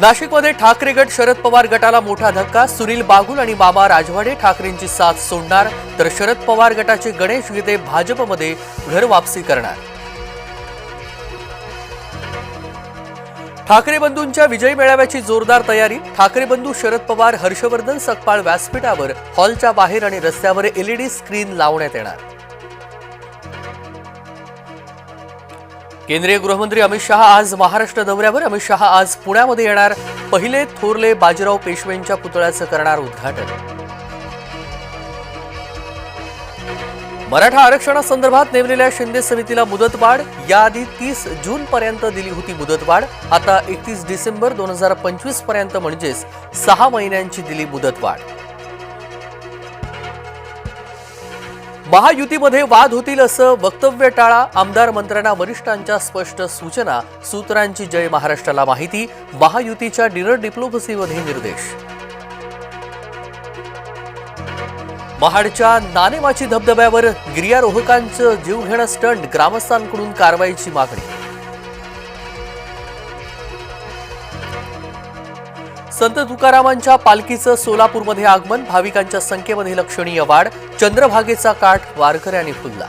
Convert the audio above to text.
नाशिकमध्ये ठाकरे गट शरद पवार गटाला मोठा धक्का सुनील बागुल आणि बाबा राजवाडे ठाकरेंची साथ सोडणार तर शरद पवार गटाचे गणेश गीते भाजपमध्ये घर वापसी करणार. ठाकरे बंधूंच्या विजय मेळाव्याची जोरदार तयारी ठाकरे बंधू शरद पवार हर्षवर्धन सकपाळ व्यासपीठावर हॉलच्या बाहेर आणि रस्त्यावर एलईडी स्क्रीन लावण्यात येणार. केंद्रीय गृहमंत्री अमित शहा आज महाराष्ट्र दौऱ्यावर. अमित शहा आज पुण्यामध्ये येणार. पहिले थोरले बाजीराव पेशवेंच्या पुतळ्याचं करणार उद्घाटन. मराठा आरक्षणासंदर्भात नेमलेल्या शिंदे समितीला मुदतवाढ. याआधी तीस जून पर्यंत दिली होती मुदतवाढ. आता एकतीस डिसेंबर दोन हजार पंचवीसपर्यंत म्हणजेच सहा महिन्यांची दिली मुदतवाढ. महायुतीमध्ये वाद होतील असं वक्तव्य टाळा आमदार मंत्र्यांना वरिष्ठांच्या स्पष्ट सूचना सूत्रांची जय महाराष्ट्राला माहिती महायुतीच्या डिनर डिप्लोमसीमध्ये निर्देश. महाडच्या नाणेमाची धबधब्यावर गिर्यारोहकांचं जीवघेणं स्टंट ग्रामस्थांकडून कारवाईची मागणी. संत तुकारामांच्या पालखीचं सोलापूरमध्ये आगमन भाविकांच्या संख्येमध्ये लक्षणीय वाढ चंद्रभागेचा काठ वारकऱ्यांनी फुलला.